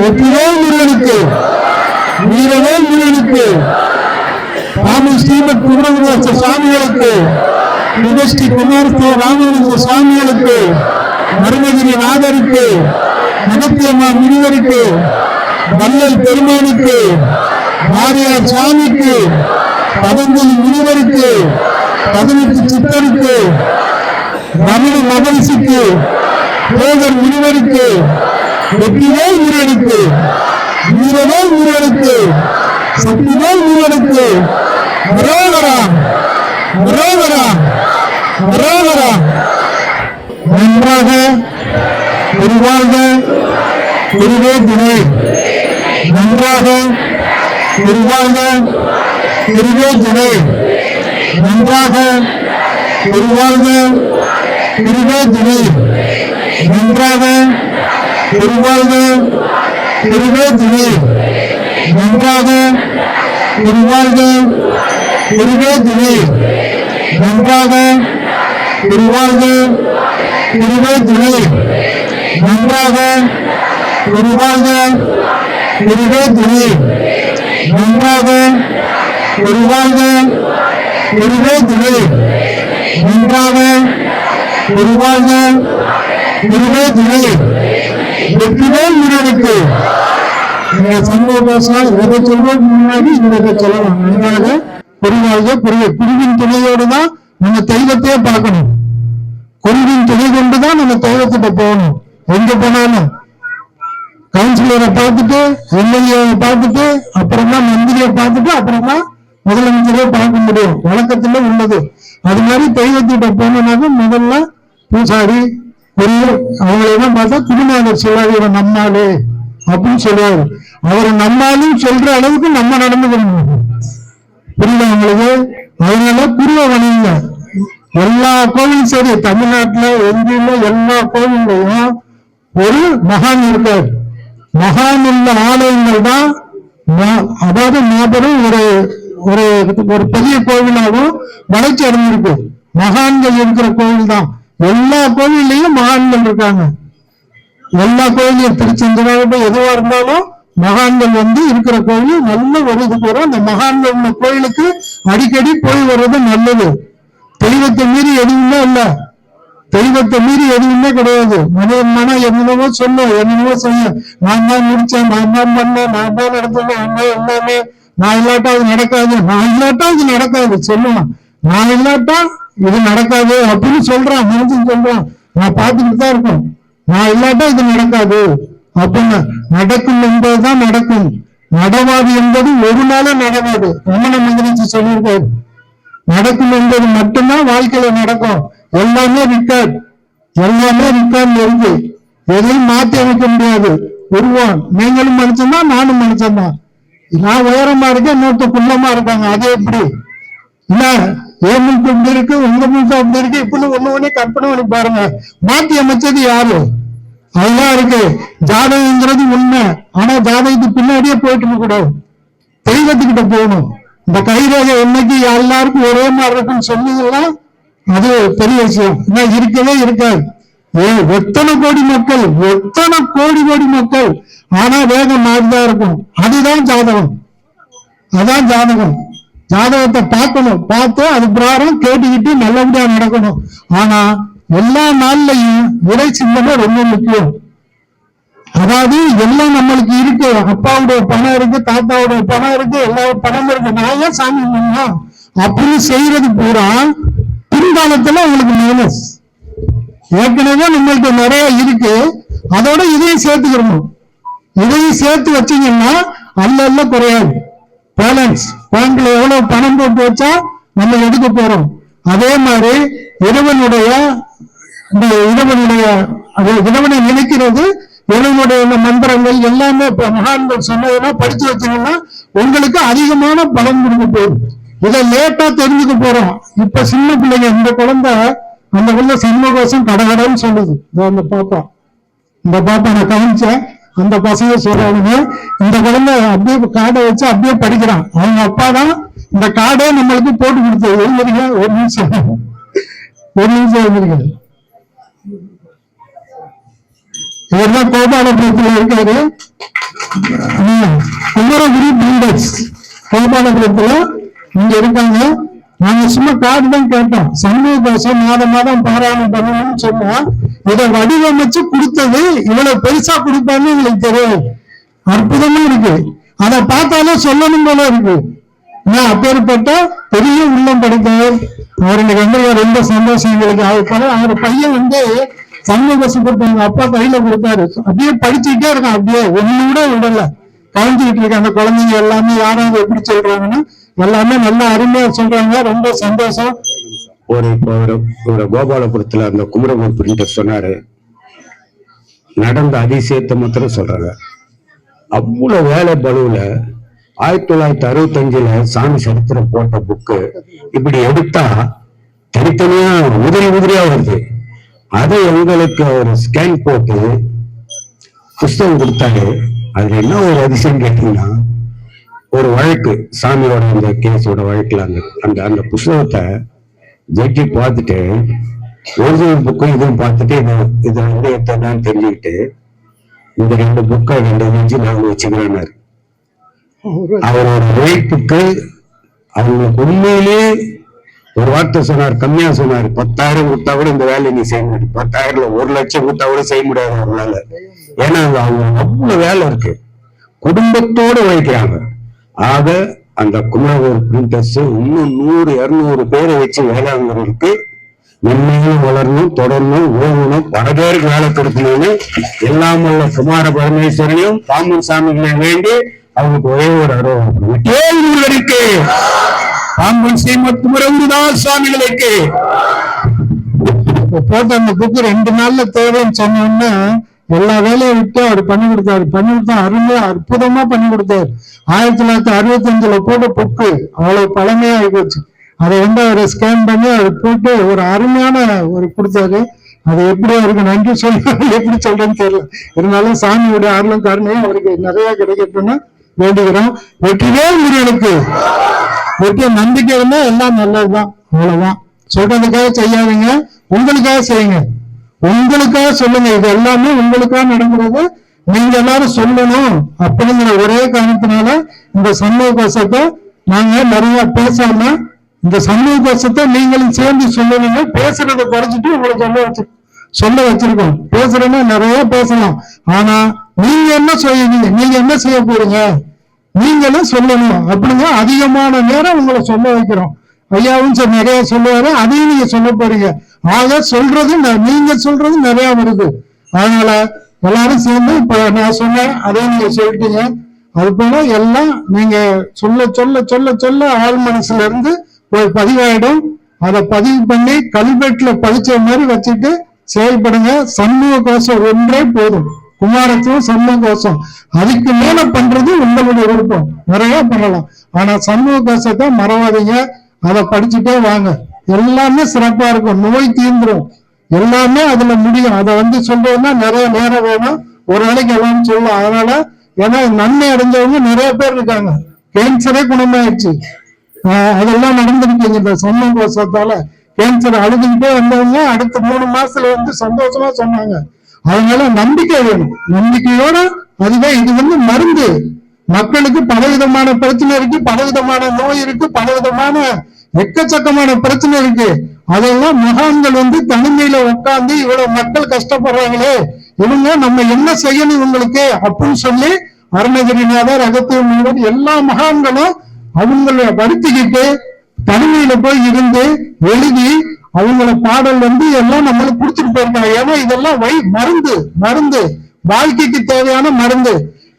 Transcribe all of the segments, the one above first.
வெற்றிவேல் முருகனுக்கு வீரவேல் முருகனுக்கு ராம ஸ்ரீமத் குமரகுமார சுவாமிகளுக்கு யுகஸ்ரீ குமாரஸ்தோ ராமானுஜ சுவாமிகளுக்கு மருமகிரி நாதருக்கு மகத்தியம்மா முனிவருக்கு வள்ளல் பெருமானுக்கு மாரியார் சுவாமிக்கு பதஞ்சலி முனிவருக்கு பதினெட்டு சித்தருக்கு ரமண மகரிஷிக்கு போகர் முனிவருக்கு வெற்றிவேல் உயிரெழுத்து வீரவேல் உயிரெழுத்து சக்திவேல் உயிரெழுத்து மரோகரா மரோகரா மரோகரா நன்றாக உருவாக உருவே துணை. நன்றாக உருவாக உருவே துணை. நன்றாக உருவாக உருவே துணை. நன்றாக திருவாழ்க திருவே திரு நன்றாக திருவாழ்க திருவே திரு நன்றாக திருவாழ்க திருவே திரு நன்றாக திருவாழ்க திருவே திரு நன்றாக திருவாழ்க திருவே திரு வெற்றிவேல் முருகனுக்கு இந்த முன்னாடி இதை சொல்லலாம். நன்றாக புரிய குருவின் துணையோடு தான் நம்ம தெய்வத்தையே பார்க்கணும். குருவின் துணை கொண்டு தான் நம்ம தெய்வத்திட்ட போகணும். எங்க போனாலும். கவுன்சிலரை பார்த்துட்டு எம்எல்ஏவை பார்த்துட்டு அப்புறமா மந்திரியை பார்த்துட்டு அப்புறமா முதலமைச்சரை பார்க்க முடியும். வழக்கத்துல உள்ளது. அது மாதிரி தெய்வத்திட்ட போனோம்னாக்க முதல்ல பூசாரி குரு அவங்களெல்லாம் பார்த்தா குருநாதர் சொல்றாரு இவன் நம்மாளு அப்படின்னு சொல்றாரு. அவரை நம்மாலும் சொல்ற அளவுக்கு நம்ம நடந்துக்கணும் புரியுதா உங்களுக்கு? அதனால குருவை வணங்குங்க எல்லா கோவிலும் சரி தமிழ்நாட்டுல எங்கேயுமே எல்லா கோவில்லையும் ஒரு மகான் இருக்கார். மகான் உள்ள ஆலயங்கள் தான் மா- அதாவது மாபெரும் ஒரு ஒரு ஒரு பெரிய கோவிலாகவும் வளர்ச்சி அடைஞ்சிருக்கு. மகான்கள் இருக்கிற கோவில் தான். எல்லா கோவில்லையும் மகான்கள் இருக்காங்க. எல்லா கோயிலையும் திருச்செந்தூராகட்டும் எதுவா இருந்தாலும் மகான்கள் வந்து இருக்கிற கோயில் நல்ல வருது போறோம். அந்த மகான்கள் உள்ள கோயிலுக்கு அடிக்கடி போய் வர்றது நல்லது. தெய்வத்தை மீறி எதுவுமே இல்ல. தெய்வத்தை மீறி எதுவுமே கிடையாது. மனிதன் மன என்னென்னவோ சொல்லும் என்னென்னவோ செய்யும் நான் தான் முடிச்சேன் நான் தான் பண்ணேன் நான் தான் நடத்தினேன் அம்மா எல்லாமே. நான் இல்லாட்டா அது நடக்காது. நான் இல்லாட்டா அது நடக்காது. சொல்லுவான் நான் இல்லாட்டா இது நடக்காது அப்படின்னு சொல்றான் மனுஷன் சொல்றான். நான் பார்த்துக்கிட்டு தான் இருக்கோம். நான் இல்லாட்டா இது நடக்காது. அப்படின்னு நடக்கும் என்பதுதான் நடக்கும். நடவாது என்பது ஒரு நாளும் நடவாது ரமண மகரிஷி சொல்லியிருக்காரு. நடக்கும் என்பது மட்டும்தான் வாழ்க்கையில நடக்கும். எல்லாமே ரிக்கார்ட் எல்லாமே ரிக்கார்ட் இருக்கு. எதையும் மாத்தி அமைக்க முடியாது. உருவம் நீங்களும் மனுஷன்தான் நானும் மனுஷன்தான் நான் உயரமா இருக்கேன் இன்னொருத்த குள்ளமா இருக்காங்க. அது எப்படி? இல்ல என் மூக்கு இப்படி இருக்கு உங்க மூக்கு அப்படி இருக்கு. இப்படின்னு ஒண்ணு ஒண்ணே கற்பனை பண்ணி பாருங்க. மாத்தி அமைச்சது யாரு? அதுதான் இருக்கு. ஜாதகங்கிறது உண்மை. ஆனா ஜாதகத்துக்கு பின்னாடியே போயிட்டு இருக்க கூடாது. தெய்வத்துக்கிட்ட போகணும். இந்த கைரேகை என்னைக்கு எல்லாருக்கும் ஒரே மாதிரி இருக்குன்னு சொன்னீங்கன்னா அது பெரிய விஷயம். ஏன்னா இருக்கவே இருக்காது. ஏ எத்தனை கோடி மக்கள்? எத்தனை கோடி கோடி மக்கள்? ஆனா வேகம் மாறிதான் இருக்கும். அதுதான் ஜாதகம். அதான் ஜாதகம். ஜாதகத்தை பார்க்கணும். பார்த்து அது பிரகாரம் கேட்டுக்கிட்டு நல்லபடியா நடக்கணும். ஆனா எல்லா நாள்லையும் உடை சிந்தனை ரொம்ப முக்கியம். அதாவது எல்லாம் நம்மளுக்கு இருக்கு. அப்பாவுடைய பணம் இருக்கு தாத்தாவுடைய பணம் இருக்கு எல்லா பணம் இருக்கு. நான் ஏன் சாமி பண்ணா அப்படின்னு செய்யறது பூரா பின்காலத்துல உங்களுக்கு மைனஸ் ஏற்கனவே நம்மளுக்கு நிறைய இருக்கு. அதோட இதையும் சேர்த்துக்கிறணும். இதையும் சேர்த்து வச்சீங்கன்னா அல்ல அல்ல குறையாது. பேலன்ஸ் பேங்க்ல எவ்வளவு பணம் போட்டு வச்சா நம்ம எடுக்க போறோம். அதே மாதிரி இறைவனுடைய இந்த இறைவனுடைய இறைவனை நினைக்கிறது இறைவனுடைய மந்திரங்கள் எல்லாமே மகான்கள் சொன்னதெல்லாம் படிச்சு வச்சீங்கன்னா உங்களுக்கு அதிகமான பலன் கொடுக்க போகுது. இதை லேட்டா தெரிஞ்சுக்க போறோம். இப்ப சின்ன பிள்ளைங்க இந்த குழந்தை அந்த உள்ள சண்முகோசம் கடகடன்னு சொல்லுது. இந்த அந்த பாப்பா. இந்த பாப்பா நான் கவனிச்சேன். அந்த பசங்க சொல்றாங்க இந்த குழந்தை அப்படியே கார்டை வச்சு அப்படியே படிக்கிறான். அவங்க அப்பா தான் இந்த கார்டே நம்மளுக்கு போட்டு கொடுத்தது. எழுதுறீங்க ஒரு நிமிஷம். ஒரு நிமிஷம் எழுதுறீங்க இவர்தான் கோபாலபுரத்தில் இருக்காரு. குமரகுரு பில்டர்ஸ் கோபாலபுரத்துல இங்க இருக்காங்க. நாங்க சும்மா கார்டு தான் கேட்டோம். சமூக தோசை மாதம் மாதம் பாராயணம் பண்ணணும்னு சொன்னா இதை வடிவமைச்சு கொடுத்தது இவ்வளவு பெருசா கொடுப்பான்னு எங்களுக்கு தெரியும் அற்புதமா இருக்கு. அதை பார்த்தாலே சொல்லணும் போல இருக்கு. நான் அப்பேற்பட்ட பெரிய உள்ளம் படைத்தவர் அவர் இன்னைக்கு வந்து ரொம்ப சந்தோஷம் எங்களுக்கு. அவர் அவர் பையன் வந்து சமூக கோஷம் கொடுத்தாங்க அப்பா கையில கொடுத்தாரு. அப்படியே படிச்சுக்கிட்டே இருக்கான். அப்படியே ஒண்ணு கூட விடல. கலந்துகிட்டு இருக்க அந்த குழந்தைங்க எல்லாமே யாராவது எப்படி சொல்றாங்கன்னா எல்லாமே நல்லா அருமையா சொல்றாங்க. ரொம்ப சந்தோஷம். ஒரு இப்போ ஒரு ஒரு கோபாலபுரத்துல அந்த குமரகுரு பிரிண்டர் சொன்னாரு. நடந்த அதிசயத்தை மாத்திரம் சொல்றாங்க. அவ்வளவு வேலை பலுவுல ஆயிரத்தி தொள்ளாயிரத்தி அறுபத்தஞ்சுல சாமி சரித்திரம் போட்ட புக்கு இப்படி எடுத்தா தனித்தனியா உதிரி உதிரியா வருது. அதை எங்களுக்கு ஒரு ஸ்கேன் போட்டு புஸ்தகம் கொடுத்தாரு. அதுல என்ன ஒரு அதிசயம் கேட்டீங்கன்னா ஒரு வழக்கு சாமியோட அந்த கேஸோட வழக்குல அந்த அந்த அந்த புஸ்தகத்தை ஜட்ஜி பார்த்துட்டு ஒரிஜினல் புக்கும் இதுவும் பார்த்துட்டு இது இது வந்து எத்தனான்னு தெரிஞ்சுக்கிட்டு இந்த ரெண்டு புக்கை ரெண்டு ஜட்ஜி நாங்கள் வச்சுக்கிறேன்னாரு அவரோட உழைப்புக்கு அவங்களுக்கு உண்மையிலேயே ஒரு வார்த்தை சொன்னார் கம்மியா சொன்னார். பத்தாயிரம் கொடுத்தா கூட இந்த வேலையை நீ செய்ய முடியும் பத்தாயிரம்ல ஒரு லட்சம் கொடுத்தா கூட செய்ய முடியாது அவங்களால ஏன்னா அவங்க அவ்வளவு வேலை இருக்கு. குடும்பத்தோட உழைக்கிறாங்க. ஆக அந்த குமரகோர் பிரிண்டர்ஸ் இன்னும் நூறு இருநூறு பேரை வச்சு வேளாண்மைக்கு மென்மையும் வளரணும் தொடரணும் ஓகணும் பல பேருக்கு வேலை கொடுக்கணும்னு எல்லாம் உள்ள குமார பரமேஸ்வரனையும் பாம்பன் சாமிகளை வேண்டி அவங்களுக்கு ஒரே ஒரு அருவம் கேள்விகளுக்கு பாம்பன் சீமத்து குமரகுருதாஸ் சுவாமிகளுக்கு. போட்ட அந்த புக்கு ரெண்டு நாள்ல தேவைன்னு சொன்னோன்னா எல்லா வேலையும் விட்டு அவர் பண்ணி கொடுத்தாரு. பண்ணி கொடுத்தா அருமையா அற்புதமா பண்ணி கொடுத்தாரு. ஆயிரத்தி தொள்ளாயிரத்தி அறுபத்தஞ்சுல போட்ட புக்கு அவ்வளவு பழமையா ஆகிப்போச்சு அதை வந்து அவர் ஸ்கேன் பண்ணி அவர் போட்டு ஒரு அருமையான ஒரு கொடுத்தாரு. அது எப்படி அவருக்கு நன்றி சொல்ல எப்படி சொல்றேன்னு தெரியல. இருந்தாலும் சாமியுடைய ஆர்வம் கருணையும் அவருக்கு நிறைய கிடைக்கட்டும்னு வேண்டுகிறோம். வெற்றியே முருகனுக்கு. வெற்றிய நம்பிக்கை இருந்தா எல்லாம் நல்லதுதான் அவ்வளவுதான். சொல்றதுக்காக செய்யாதீங்க உங்களுக்காக செய்யுங்க. உங்களுக்காக சொல்லுங்க இது எல்லாமே உங்களுக்காக நடக்கிறது. நீங்க எல்லாரும் சொல்லணும் அப்படிங்கிற ஒரே காரணத்தினால இந்த சமூக கோஷத்தை நாங்க நிறைய பேசாம இந்த சமூக கோஷத்தை நீங்களும் சேர்ந்து சொல்லணுங்க. பேசுறதை குறைச்சிட்டு உங்களை சொல்ல வச்சு சொல்ல வச்சிருக்கோம். பேசுறேன்னா நிறைய பேசலாம். ஆனா நீங்க என்ன செய்வீங்க நீங்க என்ன செய்ய போறீங்க? நீங்களும் சொல்லணும். அப்படிங்க அதிகமான நேரம் உங்களை சொல்ல வைக்கிறோம். ஐயாவும் சார் நிறைய சொல்லுவாரு. அதையும் நீங்க சொல்ல போறீங்க. ஆக சொல்றது நீங்க சொல்றது நிறைய வருது. அதனால எல்லாரும் சேர்ந்து இப்ப நான் சொன்னேன் அதையும் நீங்க சொல்லிட்டீங்க. அது போல எல்லாம் நீங்க சொல்ல சொல்ல சொல்ல சொல்ல ஆள் மனசுல இருந்து ஒரு பதிவாயிடும். அதை பதிவு பண்ணி கல்வெட்டுல பதிச்ச மாதிரி வச்சுட்டு செயல்படுங்க. சமூக கோஷம் ஒன்றே போதும். குமாரத்துவம் சமூக கோஷம். அதுக்கு மேல பண்றது உங்களுடைய விருப்பம். நிறைய பண்ணலாம். ஆனா சமூக கோஷத்தை மறவாதீங்க. அதை படிச்சுட்டே வாங்க. எல்லாமே சிறப்பா இருக்கும். நோய் தீந்துரும் எல்லாமே அதுல முடியும். அதை வந்து சொல்றதுன்னா நிறைய நேரம் வேணும். ஒரு நாளைக்கு எல்லாம் சொல்லலாம் அதனால ஏன்னா நன்மை அடைஞ்சவங்க நிறைய பேர் இருக்காங்க. கேன்சரே குணமாயிடுச்சு. ஆஹ் அதெல்லாம் நடந்திருக்கீங்க இந்த சொன்ன கோஷத்தால. கேன்சர் அழுதுகிட்டே வந்தவங்க அடுத்த மூணு மாசத்துல வந்து சந்தோஷமா சொன்னாங்க. அதனால நம்பிக்கை வேணும். நம்பிக்கையோட அதுதான் இது வந்து மருந்து. மக்களுக்கு பலவிதமான பிரச்சனை இருக்கு பலவிதமான நோய் இருக்கு பலவிதமான எக்கச்சக்கமான பிரச்சனை இருக்கு. அதெல்லாம் மகான்கள் வந்து தனிமையில உட்கார்ந்து இவ்வளவு மக்கள் கஷ்டப்படுறாங்களே இவங்க நம்ம என்ன செய்யணும் இவங்களுக்கு அப்படின்னு சொல்லி அருணகிரிநாதர் அகத்திய முனிவர் எல்லா மகான்களும் அவங்கள வருத்திக்கிட்டு தனிமையில போய் இருந்து எழுதி அவங்கள பாடல் வந்து எல்லாம் நம்மளுக்கு கொடுத்துட்டு போயிருக்காங்க. ஏன்னா இதெல்லாம் வை மருந்து மருந்து. வாழ்க்கைக்கு தேவையான மருந்து.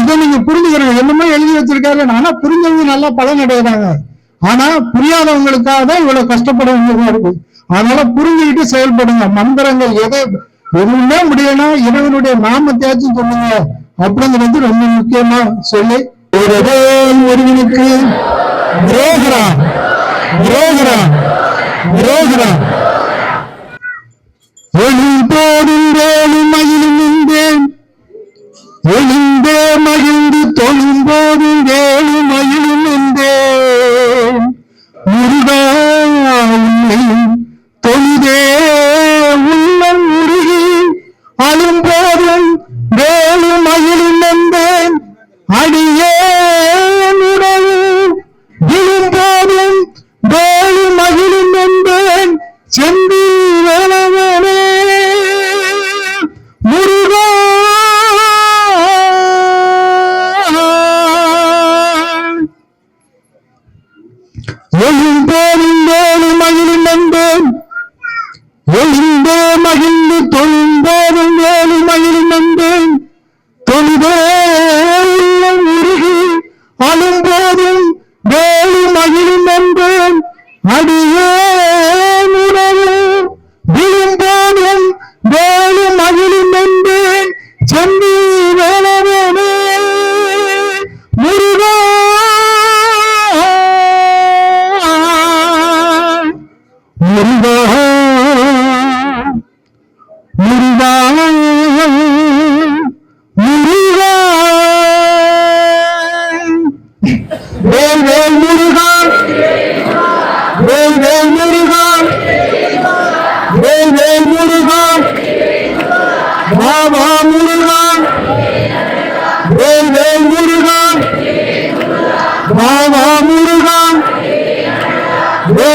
இதை நீங்க புரிஞ்சுக்கிறீங்க என்னமோ எழுதி வச்சிருக்காரு. ஆனா புரிஞ்சவங்க நல்லா பலன் அடைகிறாங்க ஆனா புரியாதவங்களுக்காக தான் இவ்வளவு கஷ்டப்பட வேண்டியதா இருக்கும் அதனால புரிஞ்சுக்கிட்டு செயல்படுங்க. மந்திரங்கள் எதை எதுவுமே முடியலன்னா இறைவனுடைய நாமத்தையாச்சும் சொல்லுங்க. அப்படிங்கிறது ரொம்ப முக்கியமா சொல்லி ஒரு ஒருவனுக்கு விரோகரா விரோகரா விரோகரா எழுந்தோடும் மயிலும் ஒளிந்தே எழுந்தே மகிழ்ந்து தொழும்போதும் வேலு மயிலும் என்றே முருகா will you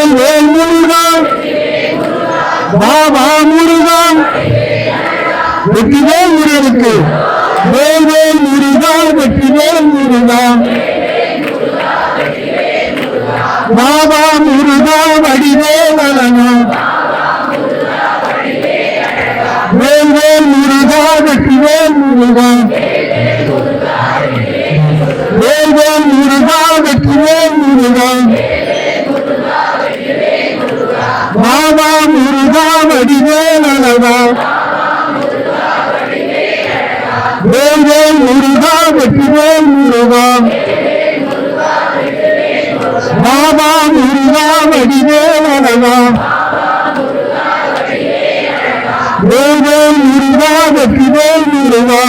வேல் வேல் முருகா பாபா முருகா வெற்றிவேல் முருகனுக்கு வேல் வேல் முருகா வெற்றிவேல் முருகா பாபா முருகா வடிவேல் அழகா வேல் வேல் முருகா வெற்றிவேல் முருகா வேல் வேல் முருகா வெற்றிவேல் முருகா முருகா வடிவேல் அழகா முருகா. வெற்றிவேல் முருகா பாபா முருகா வடிவேல் அழகா முருகா வெற்றிவேல் முருகா.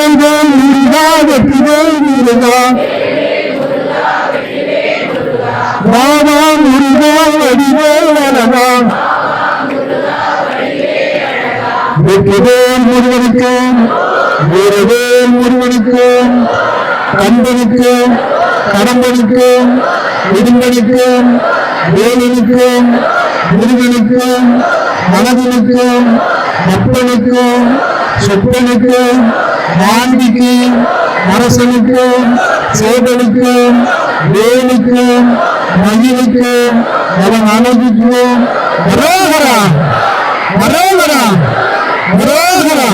வேல் வேல் முருகா வெற்றிவேல் முருகா பாபா முருகா வடிவேல் அழகா. வெற்றிவேல் முருகனுக்கும் வீரவேல் முருகனுக்கும் கந்தனுக்கும் கடம்பனுக்கும் இடும்பனுக்கும் வேலனுக்கும் முருகனுக்கும் மனதனுக்கும் அப்பனுக்கும் சொப்பனுக்கும் காந்திக்கும் அரசனுக்கும் சேவலுக்கும் வேலுக்கும் மயிலுக்கும் அவன் அழகுக்கும் மரோகரா மரோகரா மரோகரா